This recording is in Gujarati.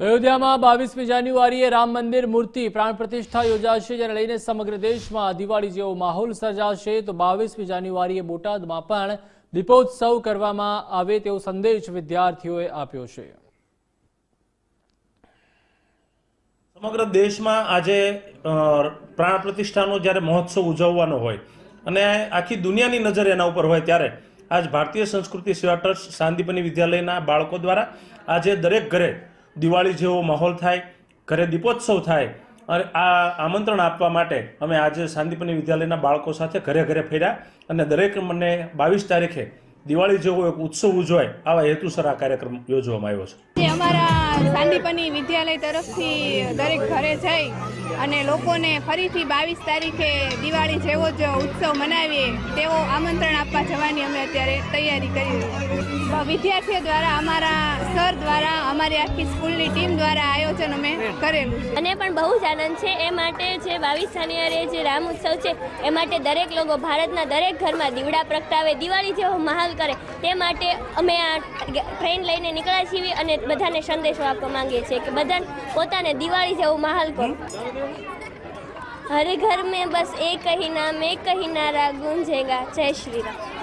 અયોધ્યામાં બાવીસમી જાન્યુઆરીએ રામ મંદિર મૂર્તિ પ્રાણ પ્રતિષ્ઠા યોજાશે, જેને લઈને સમગ્ર દેશમાં દિવાળી જેવો માહોલ સર્જાશે. તો બાવીસમી જાન્યુઆરીએ બોટાદમાં પણ દીપોત્સવ કરવામાં આવે તેવો સંદેશ વિદ્યાર્થીઓએ આપ્યો છે. સમગ્ર દેશમાં આજે પ્રાણ પ્રતિષ્ઠાનો જ્યારે મહોત્સવ ઉજવવાનો હોય અને આખી દુનિયાની નજર એના ઉપર હોય ત્યારે આજ ભારતીય સંસ્કૃતિ સેવા ટ્રસ્ટ શાંતિપની વિદ્યાલયના બાળકો દ્વારા આજે દરેક ઘરે દિવાળી જેવો માહોલ થાય, ઘરે દીપોત્સવ થાય, અને આ આમંત્રણ આપવા માટે અમે આજે શાંતિપની વિદ્યાલયના બાળકો સાથે ઘરે ઘરે ફેર્યા અને દરેક મને બાવીસ તારીખે દિવાળી જેવો એક ઉત્સવ ઉજવાય, આવા હેતુસર આ કાર્યક્રમ યોજવામાં આવ્યો છે. અમારા સાંદીપની વિદ્યાલય તરફથી દરેક ઘરે જઈ અને લોકોને ફરીથી બાવીસ તારીખે દિવાળી જેવો જ ઉત્સવ મનાવીએ, તેવો આમંત્રણ આપવા જવાની અમે અત્યારે તૈયારી કરી વિદ્યાર્થીઓ દ્વારા અમારા સર દ્વારા અમારી આખી સ્કૂલની ટીમ દ્વારા આયોજન અમે કરેલું છે મને પણ બહુ જ આનંદ છે એ માટે જે બાવીસ જાન્યુઆરીએ જે રામ ઉત્સવ છે એ માટે દરેક લોકો ભારતના દરેક ઘરમાં દીવડા પ્રગટાવે દિવાળી જેવો માહોલ કરે તે માટે અમે આ ટ્રેન લઈને નીકળ્યા છીએ અને બધાને સંદેશો આપવા માંગીએ છીએ કે બધાને પોતાને દિવાળી જેવો માહોલ કરો હર ઘર મેં બસ એક ही नाम एक ही नारा गूंजेगा जय श्री राम